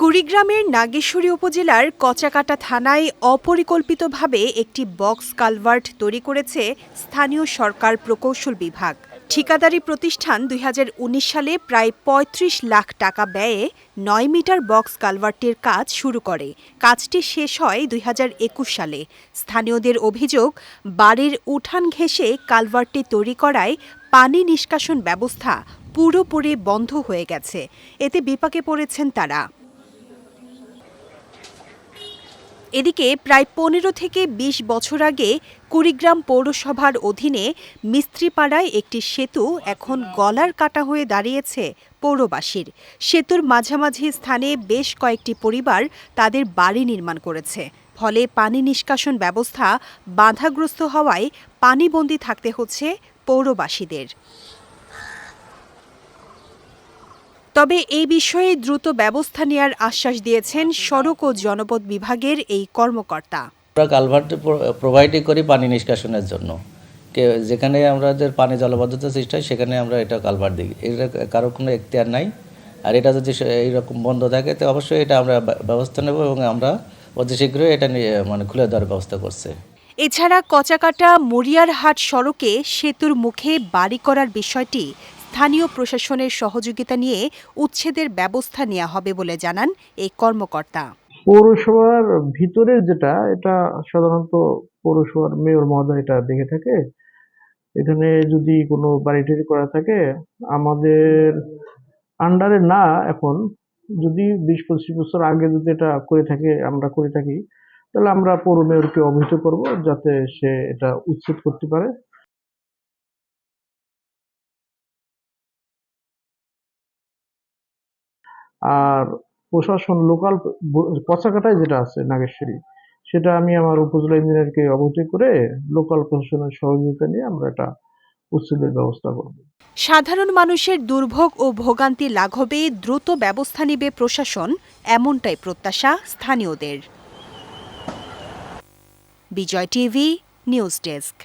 কুড়িগ্রামের নাগেশ্বরী উপজেলার কচাকাটা থানায় অপরিকল্পিতভাবে একটি বক্স কালভার্ট তৈরি করেছে স্থানীয় সরকার প্রকৌশল বিভাগ। ঠিকাদারি প্রতিষ্ঠান দুই হাজার উনিশ সালে প্রায় ৩৫ লাখ টাকা ব্যয়ে নয় মিটার বক্স কালভার্টটির কাজ শুরু করে। কাজটি শেষ হয় দুই হাজার একুশ সালে। স্থানীয়দের অভিযোগ, বাড়ির উঠান ঘেঁষে কালভার্টটি তৈরি করায় পানি নিষ্কাশন ব্যবস্থা পুরোপুরি বন্ধ হয়ে গেছে। এতে বিপাকে পড়েছেন তারা। এদিকে প্রায় পনেরো থেকে ২০ বছর আগে কুড়িগ্রাম পৌরসভার অধীনে মিস্ত্রিপাড়ায় একটি সেতু এখন গলার কাটা হয়ে দাঁড়িয়েছে পৌরবাসীর। সেতুর মাঝামাঝি স্থানে বেশ কয়েকটি পরিবার তাদের বাড়ি নির্মাণ করেছে। ফলে পানি নিষ্কাশন ব্যবস্থা বাধাগ্রস্ত হওয়ায় পানিবন্দী থাকতে হচ্ছে পৌরবাসীদের। তবে এই বিষয়ে দ্রুত ব্যবস্থা নেয়ার আশ্বাস দিয়েছেন সড়ক ও জনপদ বিভাগের এই কর্মকর্তা। আমরা কালভার্ট প্রোভাইডই করি পানি নিষ্কাশনের জন্য। যেখানে আমাদের পানি জলবদ্ধতা সৃষ্টি হয় সেখানে আমরা এটা কালভার্ট দিই। এটা কারও কোনো এখতিয়ার নাই। আর এটা যদি এইরকম বন্ধ থাকে তো অবশ্যই এটা আমরা ব্যবস্থা নেব এবং আমরা অতি শীঘ্রই এটা নিয়ে মানে খুলে দেওয়ার ব্যবস্থা করছে। এছাড়া কচাকাটা মরিয়ারহাট সড়কে সেতুর মুখে বাড়ি করার বিষয়টি স্থানীয় প্রশাসনের সহযোগিতা নিয়ে উচ্ছেদের ব্যবস্থা নেওয়া হবে বলে জানান এই কর্মকর্তা। পৌরসভার ভিতরে যেটা, এটা সাধারণত পৌরসভার মেয়র মহোদয় এটা দেখে থাকে। এখানে যদি কোনো বাড়ি টাড়ি করা থাকে, আমাদের আন্ডারে না এখন, যদি বিশ পঁচিশ বছর আগে যদি এটা করে থাকে, আমরা করে থাকি, তাহলে আমরা পৌর মেয়রকে অবহিত করব যাতে সে এটা উচ্ছেদ করতে পারে। আর প্রশাসন লোকাল পচাকাটায় যেটা আছে, নাগেশ্বরী, সেটা আমি আমার উপজেলা ইঞ্জিনিয়ারকে অবহিত করে লোকাল প্রশাসনের সহযোগিতা নিয়ে আমরা এটা উচ্ছেদের ব্যবস্থা করব। সাধারণ মানুষের দুর্ভোগ ও ভোগান্তি লাঘবে দ্রুত ব্যবস্থা নেবে প্রশাসন, এমনটাই প্রত্যাশা স্থানীয়দের। Bijoy TV, news desk.